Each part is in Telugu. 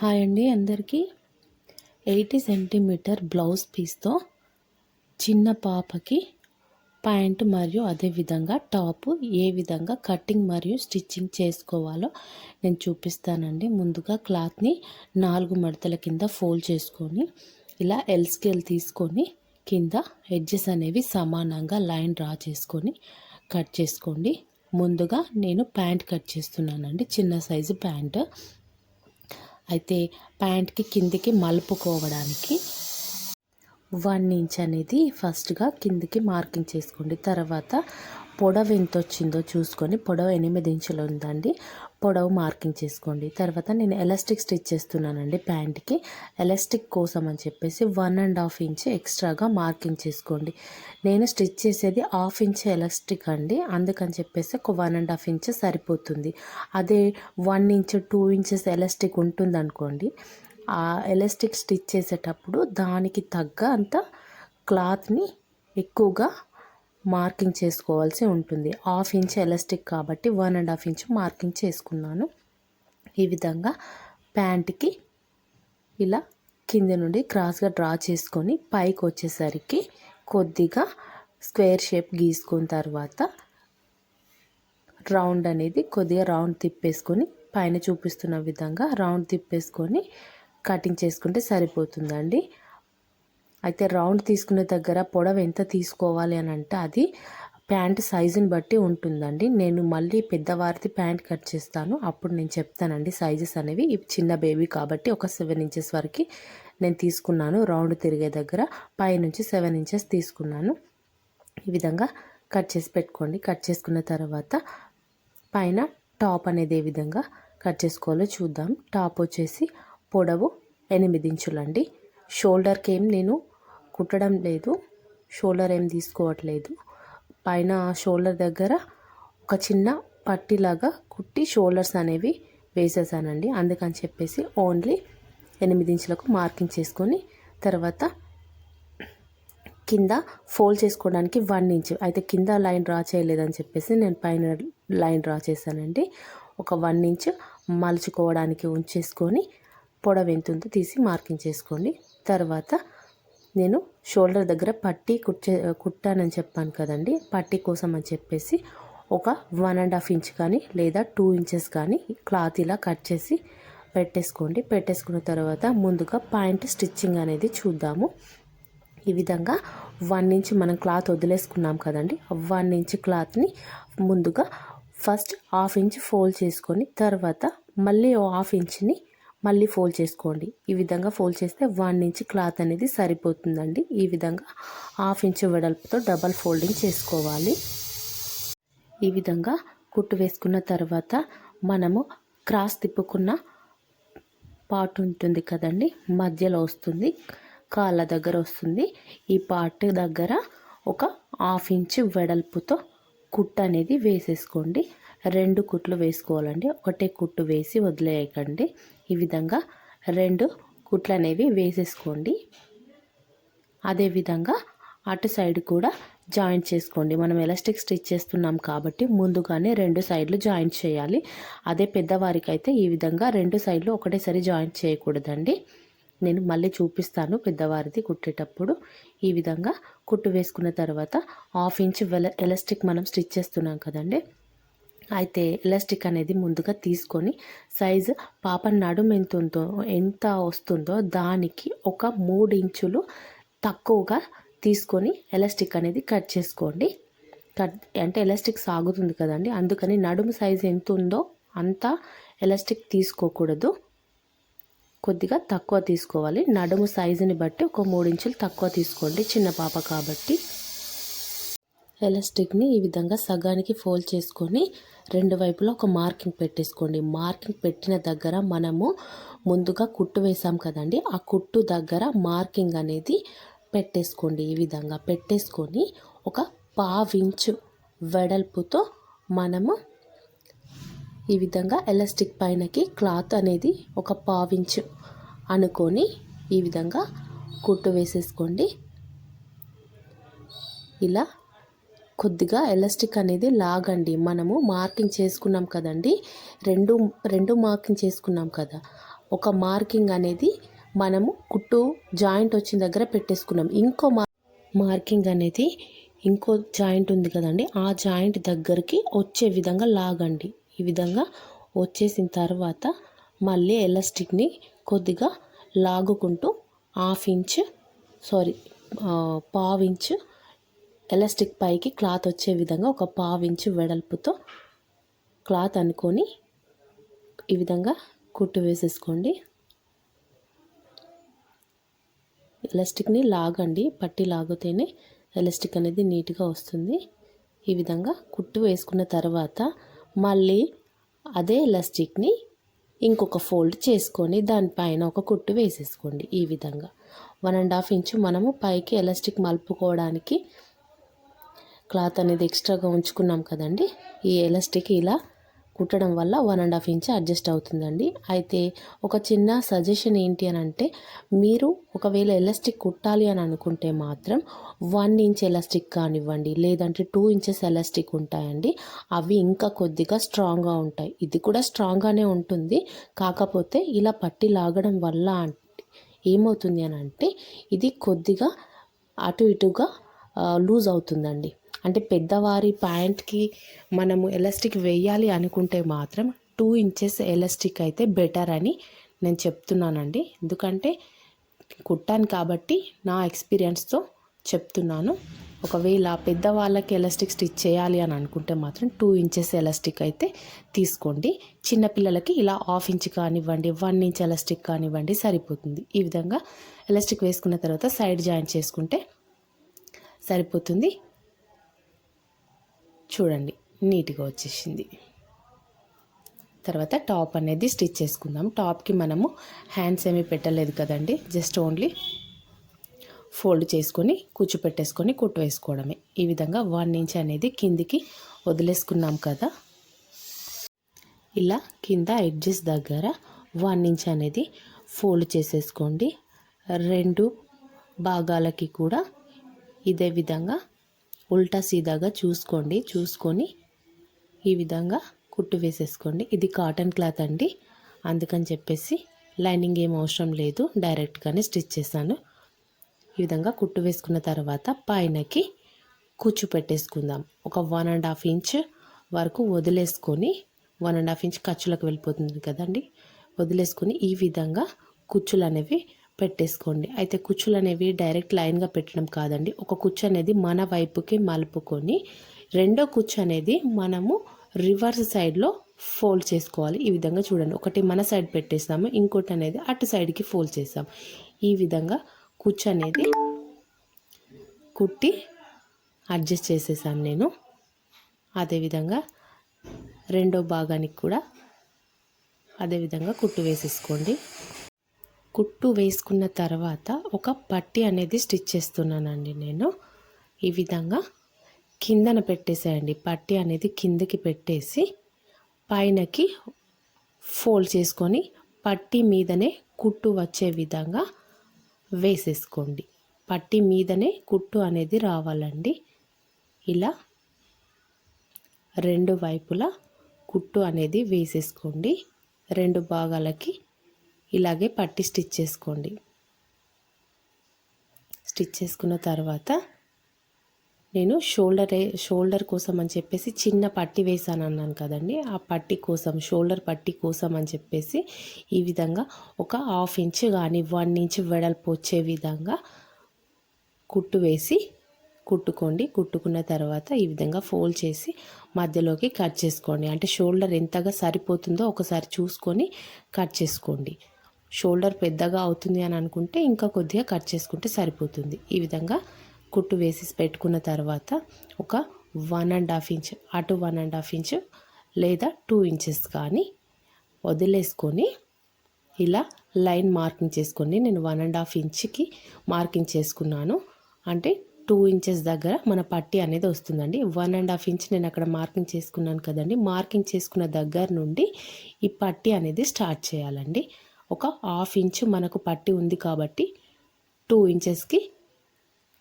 హాయ్ అండి అందరికీ. ఎయిటీ సెంటీమీటర్ బ్లౌజ్ పీస్తో చిన్న పాపకి ప్యాంటు మరియు అదేవిధంగా టాపు ఏ విధంగా కటింగ్ మరియు స్టిచ్చింగ్ చేసుకోవాలో నేను చూపిస్తానండి. ముందుగా క్లాత్ని నాలుగు మడతల కింద ఫోల్డ్ చేసుకొని ఇలా ఎల్ స్కేల్ తీసుకొని కింద ఎడ్జెస్ అనేవి సమానంగా లైన్ డ్రా చేసుకొని కట్ చేసుకోండి. ముందుగా నేను ప్యాంట్ కట్ చేస్తున్నానండి. చిన్న సైజు ప్యాంటు. అయితే ప్యాంట్కి కిందికి మలుపుకోవడానికి వన్ ఇంచ్ అనేది ఫస్ట్గా కిందికి మార్కింగ్ చేసుకోండి. తర్వాత పొడవు ఎంత వచ్చిందో చూసుకొని పొడవు ఎనిమిది ఇంచులు ఉందండి. పొడవు మార్కింగ్ చేసుకోండి. తర్వాత నేను ఎలాస్టిక్ స్టిచ్ చేస్తున్నానండి ప్యాంట్కి. ఎలాస్టిక్ కోసం అని చెప్పేసి వన్ అండ్ హాఫ్ ఇంచ్ ఎక్స్ట్రాగా మార్కింగ్ చేసుకోండి. నేను స్టిచ్ చేసేది హాఫ్ ఇంచ్ ఎలాస్టిక్ అండి. అందుకని చెప్పేసి ఒక వన్ అండ్ హాఫ్ ఇంచ్ సరిపోతుంది. అదే one inch two inches elastic ఉంటుంది అనుకోండి ఆ ఎలాస్టిక్ స్టిచ్ చేసేటప్పుడు దానికి తగ్గ అంత క్లాత్ని ఎక్కువగా మార్కింగ్ చేసుకోవాల్సి ఉంటుంది. హాఫ్ ఇంచ్ ఎలాస్టిక్ కాబట్టి one and half inch marking చేసుకున్నాను. ఈ విధంగా ప్యాంట్కి ఇలా కింద నుండి క్రాస్గా డ్రా చేసుకొని పైకి వచ్చేసరికి కొద్దిగా స్క్వేర్ షేప్ గీసుకున్న తర్వాత రౌండ్ అనేది కొద్దిగా రౌండ్ తిప్పేసుకొని పైన చూపిస్తున్న విధంగా రౌండ్ తిప్పేసుకొని కటింగ్ చేసుకుంటే సరిపోతుందండి. అయితే రౌండ్ తీసుకునే దగ్గర పొడవు ఎంత తీసుకోవాలి అని అంటే అది ప్యాంట్ సైజుని బట్టి ఉంటుందండి. నేను మళ్ళీ పెద్దవారిది ప్యాంట్ కట్ చేస్తాను. అప్పుడు నేను చెప్తానండి సైజెస్ అనేవి. చిన్న బేబీ కాబట్టి ఒక సెవెన్ ఇంచెస్ వరకు నేను తీసుకున్నాను రౌండ్ తిరిగే దగ్గర. పై నుంచి సెవెన్ ఇంచెస్ తీసుకున్నాను. ఈ విధంగా కట్ చేసి పెట్టుకోండి. కట్ చేసుకున్న తర్వాత పైన టాప్ అనేది ఏ విధంగా కట్ చేసుకోవాలో చూద్దాం. టాప్ వచ్చేసి పొడవు ఎనిమిది ఇంచులండి. షోల్డర్కి ఏం నేను కుట్టడం లేదు. షోల్డర్ ఏం తీసుకోవట్లేదు. పైన షోల్డర్ దగ్గర ఒక చిన్న పట్టిలాగా కుట్టి షోల్డర్స్ అనేవి వేసేసానండి. అందుకని చెప్పేసి ఓన్లీ ఎనిమిది ఇంచులకు మార్కింగ్ చేసుకొని తర్వాత కింద ఫోల్డ్ చేసుకోవడానికి వన్ ఇంచ్. అయితే కింద లైన్ డ్రా చేయలేదని చెప్పేసి నేను పైన లైన్ డ్రా చేశానండి. ఒక వన్ ఇంచ్ మలుచుకోవడానికి ఉంచేసుకొని పొడవు ఎంత ఉందో తీసి మార్కింగ్ చేసుకోండి. తర్వాత నేను షోల్డర్ దగ్గర పట్టీ కుట్టే కుట్టానని చెప్పాను కదండి. పట్టీ కోసం అని చెప్పేసి ఒక వన్ అండ్ హాఫ్ ఇంచ్ కానీ లేదా టూ ఇంచెస్ కానీ క్లాత్ ఇలా కట్ చేసి పెట్టేసుకోండి. పెట్టేసుకున్న తర్వాత ముందుగా పాయింట్ స్టిచ్చింగ్ అనేది చూద్దాము. ఈ విధంగా వన్ ఇంచ్ మనం క్లాత్ వదిలేసుకున్నాం కదండి. వన్ ఇంచ్ క్లాత్ని ముందుగా ఫస్ట్ హాఫ్ ఇంచ్ ఫోల్డ్ చేసుకొని తర్వాత మళ్ళీ హాఫ్ ఇంచ్ని మళ్ళీ ఫోల్డ్ చేసుకోండి. ఈ విధంగా ఫోల్డ్ చేస్తే వన్ ఇంచ్ క్లాత్ అనేది సరిపోతుందండి. ఈ విధంగా హాఫ్ ఇంచ్ వెడల్పుతో డబల్ ఫోల్డింగ్ చేసుకోవాలి. ఈ విధంగా కుట్టు వేసుకున్న తర్వాత మనము క్రాస్ తిప్పుకున్న పార్ట్ ఉంటుంది కదండి మధ్యలో వస్తుంది కాళ్ళ దగ్గర వస్తుంది. ఈ పార్ట్ దగ్గర ఒక హాఫ్ ఇంచ్ వెడల్పుతో కుట్టు అనేది వేసేసుకోండి. రెండు కుట్లు వేసుకోవాలండి. ఒకటే కుట్టు వేసి వదిలేయకండి. ఈ విధంగా రెండు కుట్లు అనేవి వేసేసుకోండి అదేవిధంగా అటు సైడ్ కూడా జాయింట్ చేసుకోండి. మనం ఎలాస్టిక్ స్టిచ్ చేస్తున్నాం కాబట్టి ముందుగానే రెండు సైడ్లు జాయింట్ చేయాలి. అదే పెద్దవారికి అయితే ఈ విధంగా రెండు సైడ్లు ఒకటేసారి జాయింట్ చేయకూడదండి. నేను మళ్ళీ చూపిస్తాను పెద్దవారిది కుట్టేటప్పుడు. ఈ విధంగా కుట్టు వేసుకున్న తర్వాత హాఫ్ ఇంచ్ ఎలాస్టిక్ మనం స్టిచ్ చేస్తున్నాం కదండి. అయితే ఎలాస్టిక్ అనేది ముందుగా తీసుకొని సైజు పాప నడుము ఎంత ఉందో ఎంత వస్తుందో దానికి ఒక మూడు ఇంచులు తక్కువగా తీసుకొని ఎలాస్టిక్ అనేది కట్ చేసుకోండి. కట్ అంటే ఎలాస్టిక్ సాగుతుంది కదండి అందుకని నడుము సైజు ఎంత ఉందో అంత ఎలాస్టిక్ తీసుకోకూడదు. కొద్దిగా తక్కువ తీసుకోవాలి. నడుము సైజుని బట్టి ఒక మూడు ఇంచులు తక్కువ తీసుకోండి చిన్న పాప కాబట్టి. ఎలాస్టిక్ని ఈ విధంగా సగానికి ఫోల్డ్ చేసుకొని రెండు వైపులా ఒక మార్కింగ్ పెట్టేసుకోండి. మార్కింగ్ పెట్టిన దగ్గర మనము ముందుగా కుట్టు వేసాం కదండి ఆ కుట్టు దగ్గర మార్కింగ్ అనేది పెట్టేసుకోండి. ఈ విధంగా పెట్టేసుకొని ఒక పావించు వెడల్పుతో మనము ఈ విధంగా ఎలాస్టిక్ పైనకి క్లాత్ అనేది ఒక పావించు అనుకొని ఈ విధంగా కుట్టు వేసేసుకోండి. ఇలా కొద్దిగా ఎలాస్టిక్ అనేది లాగండి. మనము మార్కింగ్ చేసుకున్నాం కదండి. రెండు రెండు మార్కింగ్ చేసుకున్నాం కదా. ఒక మార్కింగ్ అనేది మనము కుట్టు జాయింట్ వచ్చిన దగ్గర పెట్టేసుకున్నాం. ఇంకో మార్కింగ్ అనేది ఇంకో జాయింట్ ఉంది కదండి. ఆ జాయింట్ దగ్గరికి వచ్చే విధంగా లాగండి. ఈ విధంగా వచ్చేసిన తర్వాత మళ్ళీ ఎలాస్టిక్ని కొద్దిగా లాగుకుంటూ హాఫ్ ఇంచ్ సారీ పావు ఇంచ్ ఎలాస్టిక్ పైకి క్లాత్ వచ్చే విధంగా ఒక పావు ఇంచు వెడల్పుతో క్లాత్ అనుకొని ఈ విధంగా కుట్టు వేసేసుకోండి. ఎలాస్టిక్ని లాగండి పట్టి లాగితేనే ఎలాస్టిక్ అనేది నీట్గా వస్తుంది. ఈ విధంగా కుట్టు వేసుకున్న తర్వాత మళ్ళీ అదే ఎలాస్టిక్ని ఇంకొక ఫోల్డ్ చేసుకొని దానిపైన ఒక కుట్టు వేసేసుకోండి ఈ విధంగా. వన్ అండ్ హాఫ్ ఇంచు మనము పైకి ఎలాస్టిక్ మలుపుకోవడానికి క్లాత్ అనేది ఎక్స్ట్రాగా ఉంచుకున్నాం కదండి. ఈ ఎలాస్టిక్ ఇలా కుట్టడం వల్ల one and half inch adjust అవుతుందండి. అయితే ఒక చిన్న సజెషన్ ఏంటి అని అంటే మీరు ఒకవేళ ఎలాస్టిక్ కుట్టాలి అని అనుకుంటే మాత్రం వన్ ఇంచ్ ఎలాస్టిక్ కానివ్వండి లేదంటే టూ ఇంచెస్ ఎలాస్టిక్ ఉంటాయండి. అవి ఇంకా కొద్దిగా స్ట్రాంగ్గా ఉంటాయి. ఇది కూడా స్ట్రాంగ్గానే ఉంటుంది. కాకపోతే ఇలా పట్టి లాగడం వల్ల ఏమవుతుంది అని అంటే ఇది కొద్దిగా అటు ఇటుగా లూజ్ అవుతుందండి. అంటే పెద్దవారి ప్యాంట్కి మనము ఎలాస్టిక్ వేయాలి అనుకుంటే మాత్రం టూ ఇంచెస్ ఎలాస్టిక్ అయితే బెటర్ అని నేను చెప్తున్నానండి. ఎందుకంటే కుట్టాను కాబట్టి నా ఎక్స్పీరియన్స్తో చెప్తున్నాను. ఒకవేళ పెద్దవాళ్ళకి ఎలాస్టిక్ స్టిచ్ చేయాలి అని అనుకుంటే మాత్రం టూ ఇంచెస్ ఎలాస్టిక్ అయితే తీసుకోండి. చిన్నపిల్లలకి ఇలా హాఫ్ ఇంచ్ కానివ్వండి వన్ ఇంచ్ ఎలాస్టిక్ కానివ్వండి సరిపోతుంది. ఈ విధంగా ఎలాస్టిక్ వేసుకున్న తర్వాత సైడ్ జాయిన్ చేసుకుంటే సరిపోతుంది. చూడండి నీట్గా వచ్చేసింది. తర్వాత టాప్ అనేది స్టిచ్ చేసుకుందాం. టాప్కి మనము హ్యాండ్స్ ఏమీ పెట్టలేదు కదండి జస్ట్ ఓన్లీ ఫోల్డ్ చేసుకొని కూర్చోపెట్టేసుకొని కుట్టు వేసుకోవడమే. ఈ విధంగా వన్ ఇంచ్ అనేది కిందికి వదిలేసుకున్నాం కదా. ఇలా కింద ఎడ్జెస్ దగ్గర వన్ ఇంచ్ అనేది ఫోల్డ్ చేసేసుకోండి. రెండు భాగాలకి కూడా ఇదే విధంగా ఉల్టా సీదాగా చూసుకోండి. చూసుకొని ఈ విధంగా కుట్టు వేసేసుకోండి. ఇది కాటన్ క్లాత్ అండి. అందుకని చెప్పేసి లైనింగ్ ఏం అవసరం లేదు. డైరెక్ట్గానే స్టిచ్ చేశాను. ఈ విధంగా కుట్టు వేసుకున్న తర్వాత పైనకి కూర్చు పెట్టేసుకుందాం. ఒక వన్ అండ్ హాఫ్ ఇంచ్ వరకు వదిలేసుకొని వన్ అండ్ హాఫ్ ఇంచ్ ఖర్చులకు వెళ్ళిపోతుంది కదండి. వదిలేసుకొని ఈ విధంగా కుచ్చులు అనేవి పెట్టేసుకోండి. అయితే కుచ్చులు అనేవి డైరెక్ట్ లైన్గా పెట్టడం కాదండి. ఒక కుచ్చు అనేది మన వైపుకి మలుపుకొని రెండో కుచ్చు అనేది మనము రివర్స్ సైడ్లో ఫోల్డ్ చేసుకోవాలి. ఈ విధంగా చూడండి. ఒకటి మన సైడ్ పెట్టేస్తాము ఇంకోటి అనేది అటు సైడ్కి ఫోల్డ్ చేస్తాం ఈ విధంగా కుచ్చు అనేది కుట్టి అడ్జస్ట్ చేసేసాను నేను. అదేవిధంగా రెండో భాగానికి కూడా అదేవిధంగా కుట్టు వేసేసుకోండి. కుట్టు వేసుకున్న తర్వాత ఒక పట్టి అనేది స్టిచ్ చేస్తున్నానండి నేను. ఈ విధంగా కిందన పెట్టేసేయండి. పట్టి అనేది కిందకి పెట్టేసి పైనకి ఫోల్డ్ చేసుకొని పట్టి మీదనే కుట్టు వచ్చే విధంగా వేసేసుకోండి. పట్టి మీదనే కుట్టు అనేది రావాలండి. ఇలా రెండు వైపులా కుట్టు అనేది వేసేసుకోండి. రెండు భాగాలకి ఇలాగే పట్టి స్టిచ్ చేసుకోండి. స్టిచ్ చేసుకున్న తర్వాత నేను షోల్డర్ షోల్డర్ కోసం అని చెప్పేసి చిన్న పట్టి వేసాను అన్నాను కదండి. ఆ పట్టి కోసం షోల్డర్ పట్టి కోసం అని చెప్పేసి ఈ విధంగా ఒక హాఫ్ ఇంచ్ కానీ వన్ ఇంచ్ వెడల్పు వచ్చే విధంగా కుట్టు వేసి కుట్టుకోండి. కుట్టుకున్న తర్వాత ఈ విధంగా ఫోల్డ్ చేసి మధ్యలోకి కట్ చేసుకోండి. అంటే షోల్డర్ ఎంతగా సరిపోతుందో ఒకసారి చూసుకొని కట్ చేసుకోండి. షోల్డర్ పెద్దగా అవుతుంది అని అనుకుంటే ఇంకా కొద్దిగా కట్ చేసుకుంటే సరిపోతుంది. ఈ విధంగా కుట్టు వేసి పెట్టుకున్న తర్వాత ఒక వన్ అండ్ హాఫ్ ఇంచ్ అటు వన్ అండ్ హాఫ్ ఇంచ్ లేదా టూ ఇంచెస్ కానీ వదిలేసుకొని ఇలా లైన్ మార్కింగ్ చేసుకొని నేను వన్ అండ్ హాఫ్ ఇంచ్కి మార్కింగ్ చేసుకున్నాను. అంటే టూ ఇంచెస్ దగ్గర మన పట్టి అనేది వస్తుందండి. వన్ అండ్ హాఫ్ ఇంచ్ నేను అక్కడ మార్కింగ్ చేసుకున్నాను కదండి. మార్కింగ్ చేసుకున్న దగ్గర నుండి ఈ పట్టి అనేది స్టార్ట్ చేయాలండి. ఒక హాఫ్ ఇంచు మనకు పట్టి ఉంది కాబట్టి టూ ఇంచెస్కి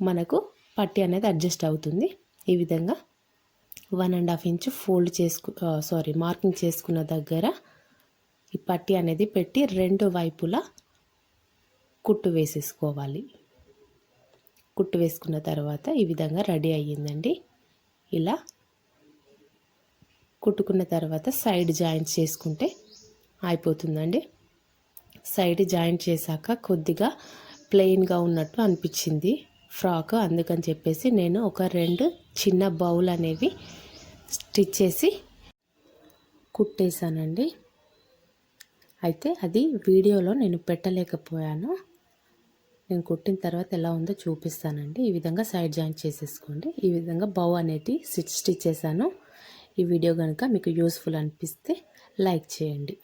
మనకు పట్టి అనేది అడ్జస్ట్ అవుతుంది. ఈ విధంగా one and half inch fold చేసుకు సారీ మార్కింగ్ చేసుకున్న దగ్గర ఈ పట్టి అనేది పెట్టి రెండు వైపులా కుట్టు వేసేసుకోవాలి. కుట్టు వేసుకున్న తర్వాత ఈ విధంగా రెడీ అయ్యిందండి. ఇలా కుట్టుకున్న తర్వాత సైడ్ జాయింట్ చేసుకుంటే అయిపోతుందండి. సైడ్ జాయింట్ చేశాక కొద్దిగా ప్లెయిన్గా ఉన్నట్టు అనిపించింది. ఫ్రాక్ అందుకని చెప్పేసి నేను ఒక రెండు చిన్న బౌల్ అనేవి స్టిచ్ చేసి కుట్టేశానండి. అయితే అది వీడియోలో నేను పెట్టలేకపోయాను. నేను కుట్టిన తర్వాత ఎలా ఉందో చూపిస్తానండి. ఈ విధంగా సైడ్ జాయింట్ చేసేసుకోండి. ఈ విధంగా బౌ అనేది స్టిచ్ స్టిచ్ చేశాను. ఈ వీడియో కనుక మీకు యూస్ఫుల్ అనిపిస్తే లైక్ చేయండి.